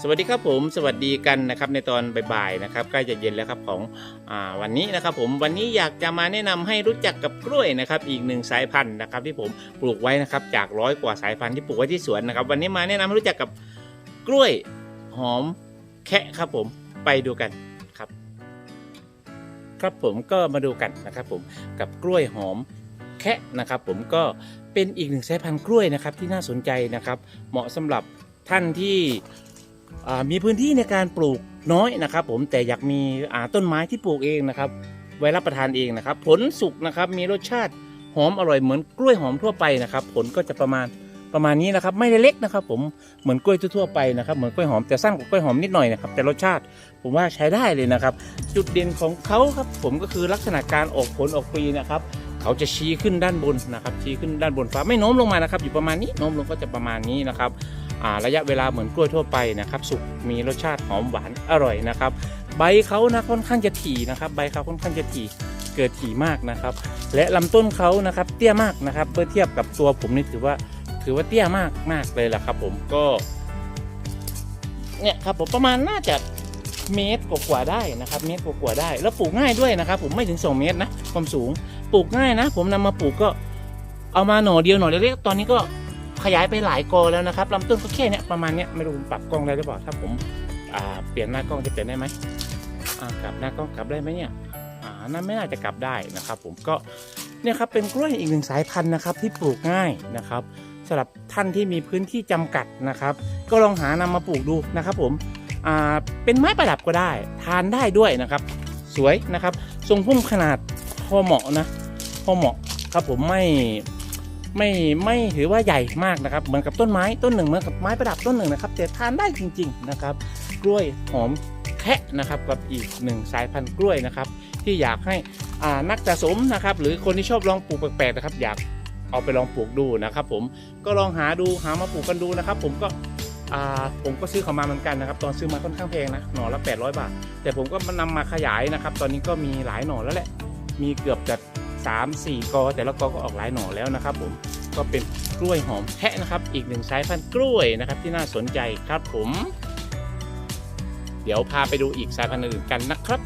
สวัสดีครับผมสวัสดีกันนะครับในตอนบ่ายๆนะครับใกล้จะเย็นแล้วครับของอวันนี้นะครับผมวันนี้อยากจะมาแนะนำให้รู้จักกับกล้วยนะครับอีกหนึ่งสายพันธุ์นะครับที่ผมปลูกไว้นะครับจากร้อยกว่าสายพันธุ์ที่ปลูกไว้ที่สวนนะครับ วันนี้มาแนะนำให้รู้จักกับกล้วยหอมแคะครับผมไปดูกันครับ ครับผมก็มาดูกันนะครับผมกับกล้วยหอมแคะนะครับ ผมก็เป็นอีกหนึ่งสายพันธุ์กล้วยนะครับที่น่าสนใจนะครับ เหมาะสำหรับท่านที่ มีพื้นที่ในการปลูกน้อยนะครับ ผมแต่อยากมีต้นไม้ที่ปลูกเองนะครับ ไว้รับประทานเองนะครับ ผลสุกนะครับมีรสชาติหอมอร่อยเหมือนกล้วยหอมทั่วไปนะครับ ผลก็จะประมาณประมาณนี้นะครับไม่ได้เล็กนะครับ ผมเหมือนกล้วยทั่วไปนะครับเหมือนกล้วยหอมแต่สั้นกว่ากล้วยหอมนิดหน่อยนะครับ แต่รสชาติผมว่าใช้ได้เลยนะครับ จุดเด่นของเขาครับ ผมก็คือลักษณะการออกผลออกปลีนะครับ เขาจะชี้ขึ้นด้านบนนะครับ ชี้ขึ้นด้านบนฟ้าไม่โน้มลงมานะครับ อยู่ประมาณนี้โน้มลงก็จะประมาณนี้นะครับ ระยะเวลาเหมือนกล้วยทั่วไปนะครับ สุกมีรสชาติหอมหวานอร่อยนะครับ ใบเขานะค่อนข้างจะถี่นะครับ ใบเขาค่อนข้างจะถี่เกิดถี่มากนะครับ และลำต้นเขานะครับ เตี้ยมากนะครับเมื่อเทียบกับตัวผมนี่ถือว่าถือว่าเตี้ยมากมากเลยแหละครับ ผมก็เนี่ยครับผมประมาณน่าจะเมตรกว่าได้นะครับ เมตรกว่าได้ แล้วปลูกง่ายด้วยนะครับ ผมไม่ถึง 2 เมตรนะความสูงปลูกง่ายนะ ผมนำมาปลูกก็เอามาหน่อเดียวหน่อเล็กๆตอนนี้ก็ ขยายไปหลายกอแล้วนะครับลำต้นก็แค่เนี้ยประมาณเนี้ยไม่รู้ผมปรับกล้องได้หรือเปล่าถ้าผมเปลี่ยนหน้ากล้องจะเปลี่ยนได้ไหมกลับหน้ากล้องกลับได้ไหมเนี่ยอ่านั่นไม่น่าจะกลับได้นะครับ ผมก็เนี่ยครับเป็นกล้วยอีกหนึ่งสายพันธุ์นะครับที่ปลูกง่ายนะครับสำหรับท่านที่มีพื้นที่จำกัดนะครับ ก็ลองหานำมาปลูกดูนะครับ ผมเป็นไม้ประดับก็ได้ ทานได้ด้วยนะครับ สวยนะครับ ทรงพุ่มขนาดพอเหมาะนะพอเหมาะครับผมไม่ ไม่ไม่ถือว่าใหญ่มากนะครับ เหมือนกับต้นไม้ต้นหนึ่งเหมือนกับไม้ประดับต้นหนึ่งนะครับแต่ทานได้จริง ๆนะครับ กล้วยหอมแคะนะครับกับอีกหนึ่งสายพันธุ์กล้วยนะครับ ที่อยากให้นักสะสมนะครับ หรือคนที่ชอบลองปลูกแปลกๆนะครับ อยากเอาไปลองปลูกดูนะครับ ผมก็ลองหาดูหามาปลูกกันดูนะครับ ผมก็ผมก็ซื้อเขามาเหมือนกันนะครับ ตอนซื้อมาค่อนข้างแพงนะหน่อละ 800 บาท แต่ผมก็นำมาขยายนะครับ ตอนนี้ก็มีหลายหน่อแล้วแหละมีเกือบจะ สามสี่กอ แต่ละกอก็ออกหลายหน่อแล้วนะครับ ผมก็เป็นกล้วยหอมแพะนะครับ อีกหนึ่งสายพันธุ์กล้วยนะครับ ที่น่าสนใจครับผม เดี๋ยวพาไปดูอีกสายพันธุ์อื่นกันนะครับ